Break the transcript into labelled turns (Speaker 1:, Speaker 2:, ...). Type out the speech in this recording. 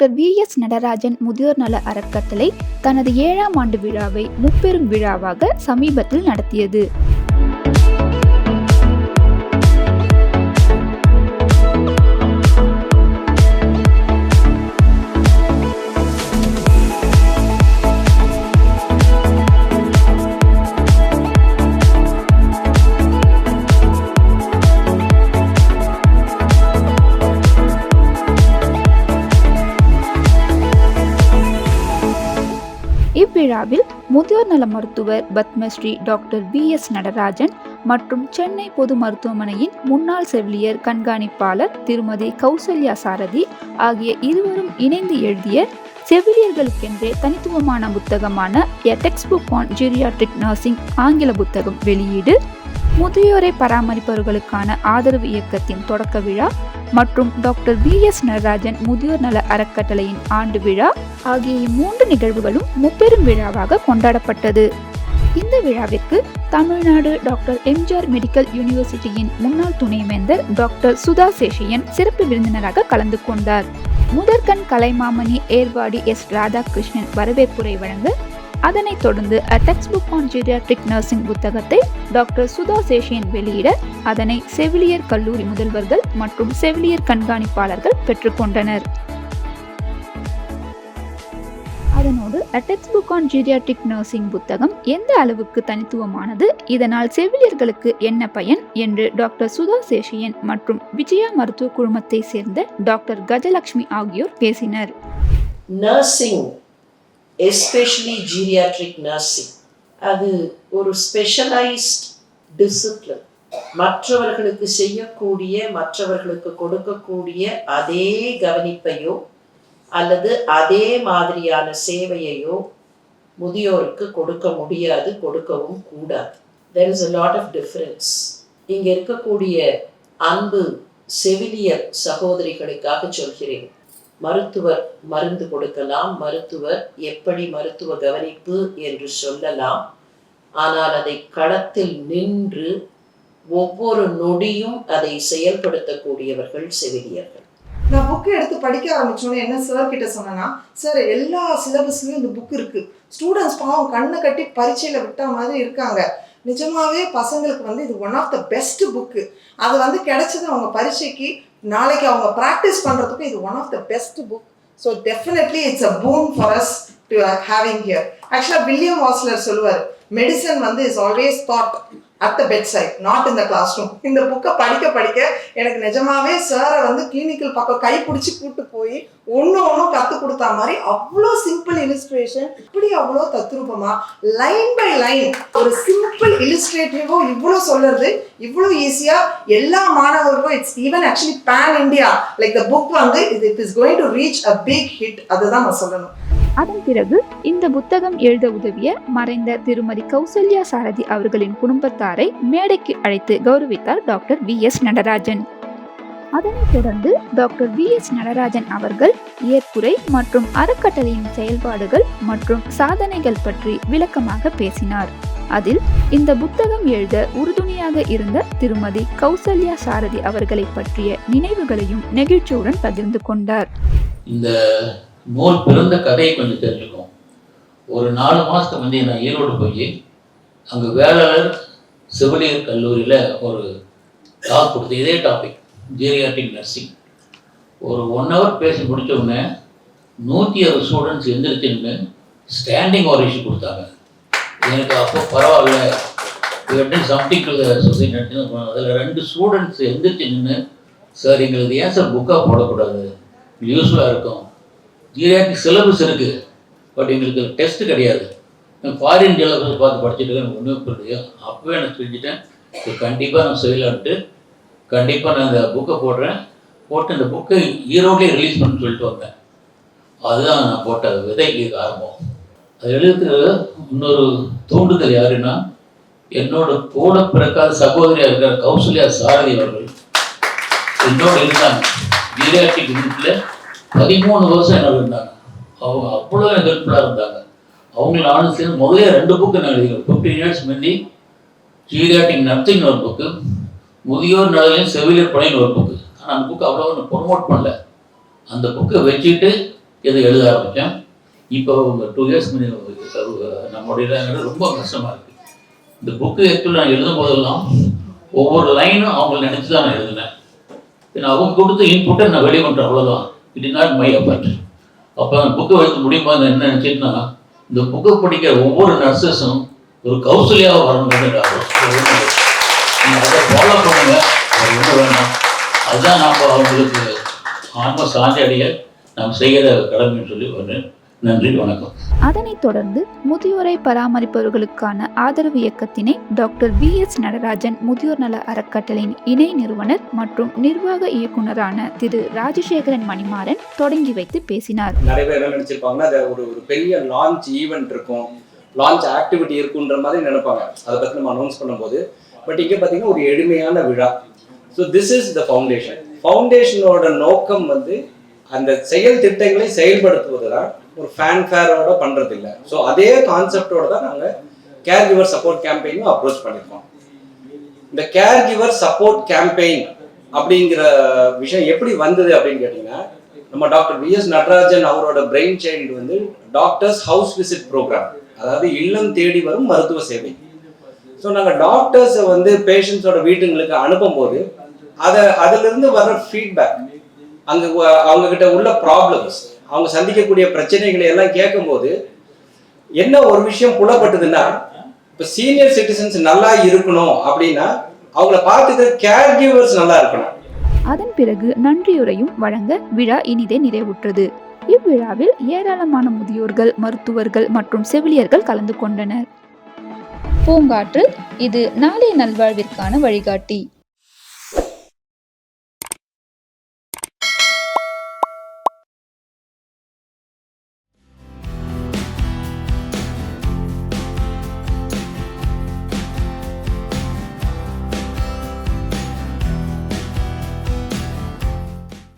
Speaker 1: Doctor V S Natarajan முதியோர் நல அறக்கட்டளை தனது ஏழாம் ஆண்டு விழாவை முப்பெரும் விழாவாக சமீபத்தில் நடத்தியது. இவ்விழாவில் முதியோர் நல மருத்துவர் Padmashri doctor V S Natarajan மற்றும் சென்னை பொது மருத்துவமனையின் முன்னாள் செவிலியர் கண்காணிப்பாளர் திருமதி கௌசல்யா சாரதி ஆகிய இருவரும் இணைந்து எழுதிய செவிலியர்களுக்கென்றே தனித்துவமான புத்தகமான a text book on geriatric nursing ஆங்கில புத்தகம் வெளியீடு முதியோரை பராமரிப்பவர்களுக்கான ஆதரவு இயக்கத்தின் தொடக்க விழா மற்றும் டாக்டர் வி எஸ் நடராஜன் முதியோர் நல அறக்கட்டளையின் ஆண்டு விழா ஆகிய இம்மூன்று நிகழ்வுகளும் முப்பெரும் விழாவாக கொண்டாடப்பட்டது. இந்த விழாவிற்கு தமிழ்நாடு டாக்டர் எம்ஜிஆர் மெடிக்கல் யூனிவர்சிட்டியின் முன்னாள் துணைவேந்தர் டாக்டர் சுதா சேஷியன் சிறப்பு விருந்தினராக கலந்து கொண்டார். முதற்கண் கலைமாமணி ஏர்வாடி எஸ் ராதாகிருஷ்ணன் வரவேற்புரை வழங்க அதனைத் தொடர்ந்து a text book on geriatric nursing புத்தகத்தை டாக்டர் சுதா சேஷியன் வெளியிட அதனை செவிலியர் கல்லூரி முதல்வர்கள் மற்றும் செவிலியர் கண்காணிப்பாளர்கள் பெற்றுக்கொண்டனர். அதனோடு a text book on geriatric nursing புத்தகம் எந்த அளவுக்கு தனித்துவமானது இதனால் செவிலியர்களுக்கு என்ன பயன் என்று டாக்டர் சுதா சேஷியன் மற்றும் விஜயா மருத்துவ குழுமத்தை சேர்ந்த டாக்டர் கஜலட்சுமி ஆகியோர் பேசினர்.
Speaker 2: நர்சிங் எஸ்பெஷலி ஜீரியாட்ரிக் நர்சிங் அது ஒரு ஸ்பெஷலைஸ்ட் டிசிப்ளின் மற்றவர்களுக்கு செய்யக்கூடிய மற்றவர்களுக்கு கொடுக்கக்கூடிய அதே கவனிப்பையோ அல்லது அதே மாதிரியான சேவையையோ முதியோருக்கு கொடுக்க முடியாது கொடுக்கவும் கூடாது. There is a lot of difference இங்கே இருக்கக்கூடிய அன்பு செவிலியர் சகோதரிகளுக்காக சொல்கிறேன். மருத்துவர் மருந்து கொடுக்கலாம் மருத்துவர் எப்படி மருத்துவ கவனிப்பு என்று சொல்லலாம். ஆனால் அதை களத்தில் நின்று ஒவ்வொரு நொடியும் அதை செயல்படுத்தக்கூடியவர்கள் செவிலியர்கள்.
Speaker 3: நான் புக்கை எடுத்து படிக்க ஆரம்பிச்சோன்னே என்ன சார் கிட்ட சொன்னேன்னா சார் எல்லா சிலபஸ்லையும் இந்த புக் இருக்கு. ஸ்டூடெண்ட்ஸ் பாவம் கண்ணை கட்டி பரீட்சையில் விட்டா மாதிரி இருக்காங்க. நிஜமாவே பசங்களுக்கு வந்து இது one of the best book அது வந்து கிடைச்சது அவங்க பரீட்சைக்கு நாளைக்கு அவங்க ப்ராக்டிஸ் பண்ணுறதுக்கு இது one of the best book so definitely it's a boon for us to having here ஆக்சுவலாக வில்லியம் வாஸ்லர் சொல்லுவார் மெடிசன் வந்து is always taught at the bed side not இந்த கிளாஸ் ரூம் இந்த புக்கை படிக்க படிக்க எனக்கு நிஜமாவே சாரை வந்து கிளினிக்கல் பக்கம் கை பிடிச்சி கூட்டு போய் ஒன்று ஒன்றும் கற்றுக் கொடுத்தா மாதிரி அவ்வளோ சிம்பிள் இலிஸ்ட்ரேஷன் இப்படி அவ்வளோ தத்ரூபமா லைன் பை லைன் ஒரு சிம்பிள் இலிஸ்ட்ரேட்டிவோ இவ்வளோ சொல்றது இவ்வளோ ஈஸியாக எல்லா மாணவர்களுக்கும் it's even actually pan India like the book வந்து இது it is going to reach a big hit அதுதான் நான் சொல்லணும்.
Speaker 1: அதன் பிறகு இந்த புத்தகம் எழுத உதவிய மறைந்த திருமதி கௌசல்யா சாரதி அவர்களின் குடும்பத்தாரை மேடைக்கு அழைத்து கௌரவித்தார் டாக்டர் வி எஸ் நடராஜன். அதனைத் தொடர்ந்து டாக்டர் வி எஸ் நடராஜன் அவர்கள் ஏற்புரை மற்றும் அறக்கட்டளையின் செயல்பாடுகள் மற்றும் சாதனைகள் பற்றி விளக்கமாக பேசினார். அதில் இந்த புத்தகம் எழுத உறுதுணையாக இருந்த திருமதி கௌசல்யா சாரதி அவர்களை பற்றிய நினைவுகளையும் நெகிழ்ச்சியுடன் பகிர்ந்து கொண்டார்.
Speaker 4: இந்த நூல் பிறந்த கதையை கொஞ்சம் தெரிஞ்சுக்கோம் ஒரு நாலு மாதத்துக்கு முந்தைய நான் ஈரோடு போய் அங்கே வேளாளர் செவிலியர் கல்லூரியில் ஒரு டாக் கொடுத்து இதே டாபிக் ஜீரியாட்டிக் நர்சிங் ஒரு ஒன் ஹவர் பேசி முடித்த உடனே நூற்றி அறுபது ஸ்டூடெண்ட்ஸ் எந்திரிச்சுன்னு ஸ்டாண்டிங் ஓரேஷன் கொடுத்தாங்க. எனக்கு அப்போ பரவாயில்ல சம்திங் டு சொசைட்டி அதில் ரெண்டு ஸ்டூடெண்ட்ஸ் எந்திரிச்சு நின்று சார் எங்களுக்கு ஏன் சார் புக்காக போடக்கூடாது. யூஸ்ஃபுல்லாக இருக்கும். ஜிஆர்டி சிலபஸ் இருக்குது பட் எங்களுக்கு டெஸ்ட் கிடையாது. நான் ஃபாரின் சிலபஸ் பார்த்து படிச்சுட்டு எனக்கு ஒன்றும் புரியலையோ. அப்போவே எனக்கு தெரிஞ்சுட்டேன். இது கண்டிப்பாக நான் செய்யலான்ட்டு. கண்டிப்பாக நான் இந்த புக்கை போடுறேன். போட்டு இந்த புக்கை ஈரோட்லேயே ரிலீஸ் பண்ணு சொல்லிட்டு வந்தேன். அதுதான் நான் போட்ட விதைக்கு ஆரம்பம் அது எழுதுறதுக்கு இன்னொரு தூண்டுதல் யாருன்னா என்னோட கூட பிறக்காத சகோதரியாக இருக்கிற கௌசல்யா சாரதி அவர்கள். என்னோட இருந்தாங்க. ஜீரியாட்டிக் யூனிட்ல பதிமூணு வருஷம் என்ன இருந்தாங்க அவங்க அவ்வளோ ஹெல்ப்ஃபுல்லாக இருந்தாங்க. அவங்கள நானும் சேர்ந்து முதல்ல ரெண்டு புக்கு நான் எழுதிக்கிறேன் ஃபிஃப்டீன் இயர்ஸ் முந்தி ஜீரியாட்டிக் நத்திங் ஒரு புக்கு முதியோர் நலனின் செவிலியர் பணின்னு ஒரு புக்கு ஆனால் அந்த புக்கு அவ்வளோ நான் ப்ரொமோட் பண்ணல. அந்த புக்கை வச்சுட்டு இதை எழுத ஆரம்பித்தேன் இப்போ டூ இயர்ஸ் நம்முடைய ரொம்ப கஷ்டமாக இருக்குது இந்த புக்கு ஆக்சுவலி நான் எழுதும் போதெல்லாம் ஒவ்வொரு லைனும் அவங்களை நினச்சி தான் நான் எழுதினேன். ஏன்னா அவங்க கொடுத்த இன்புட்டை நான் வெளியே பண்ணுறேன் அவ்வளோதான் it is not my effort அப்போ அந்த புக்கை வைக்க முடியுமா என்ன நினச்சிட்டுனா இந்த புக்கை படிக்கிற ஒவ்வொரு நர்சஸும் ஒரு கௌசல்யாவை வரணுங்கிறது நீங்கள் அதை ஃபாலோ பண்ணுங்க. அது ஒன்றும் வேண்டாம் அதுதான் நாம் அவங்களுக்கு ஆன்ம சாந்தி அடைய நாம் செய்கிற கடமைன்னு சொல்லி வர்றேன். நன்றி வணக்கம்.
Speaker 1: அதனைத் தொடர்ந்து முதியோரை பராமரிப்பவர்களுக்கான ஆதரவு இயக்கத்தினை டாக்டர் வி எஸ் நடராஜன் முதியோர் நல அறக்கட்டளையின் இணை நிறுவனர் மற்றும் நிர்வாக இயக்குனரான திரு ராஜசேகரன் மணிமாறன் தொடங்கி வைத்து பேசினார்.
Speaker 5: நிறைய பேர் என்ன நினைச்சிருப்பாங்கன்னா அது ஒரு ஒரு பெரிய லான்ச் ஈவெண்ட் இருக்கும். லான்ச் ஆக்டிவிட்டி இருக்குன்ற மாதிரி நினைப்பாங்க. அதை பற்றி நம்ம அனௌன்ஸ் பண்ணும்போது. பட் இங்கே பார்த்தீங்கன்னா ஒரு எளிமையான விழா. So this is the foundation ஃபவுண்டேஷனோட நோக்கம் வந்து அந்த செயல் திட்டங்களை செயல்படுத்துவது தான் ஒரு ஃபேன்ஃபேரோட பண்ணுறது இல்லை ஸோ அதே கான்செப்டோட தான் நாங்கள் கேர் கிவர் சப்போர்ட் கேம்பெயினும் அப்ரோச் பண்ணியிருக்கோம் இந்த கேர் கிவர் சப்போர்ட் கேம்பெயின் அப்படிங்கிற விஷயம் எப்படி வந்தது அப்படின்னு கேட்டிங்கன்னா நம்ம டாக்டர் வி எஸ் நடராஜன் அவரோட பிரெயின் சைல்டு வந்து டாக்டர்ஸ் ஹவுஸ் விசிட் ப்ரோக்ராம் அதாவது இல்லம் தேடி வரும் மருத்துவ சேவை. ஸோ நாங்கள் டாக்டர்ஸை வந்து பேஷண்ட்ஸோட வீட்டுங்களுக்கு அனுப்பும்போது அதை அதிலிருந்து வர ஃபீட்பேக் அங்கே அவங்கக்கிட்ட உள்ள ப்ராப்ளம்ஸ் அவங்க சந்திக்கக்கூடிய பிரச்சனைகளை எல்லாம் கேட்கும்போது என்ன ஒரு விஷயம் புலப்பட்டதுன்னா இப்போ சீனியர் சிட்டிசன்ஸ் நல்லா இருக்கணும் அப்படின்னா அவங்கள பார்த்துக்கிற கேர் கிவர்ஸ் நல்லா இருக்கணும்.
Speaker 1: அதன் பிறகு நன்றியுரையும் வழங்க விழா இனிதே நிறைவுற்றது. இவ்விழாவில் ஏராளமான முதியோர்கள் மருத்துவர்கள் மற்றும் செவிலியர்கள் கலந்து கொண்டனர். பூங்காற்று இது நாளைய நல்வாழ்விற்கான வழிகாட்டி.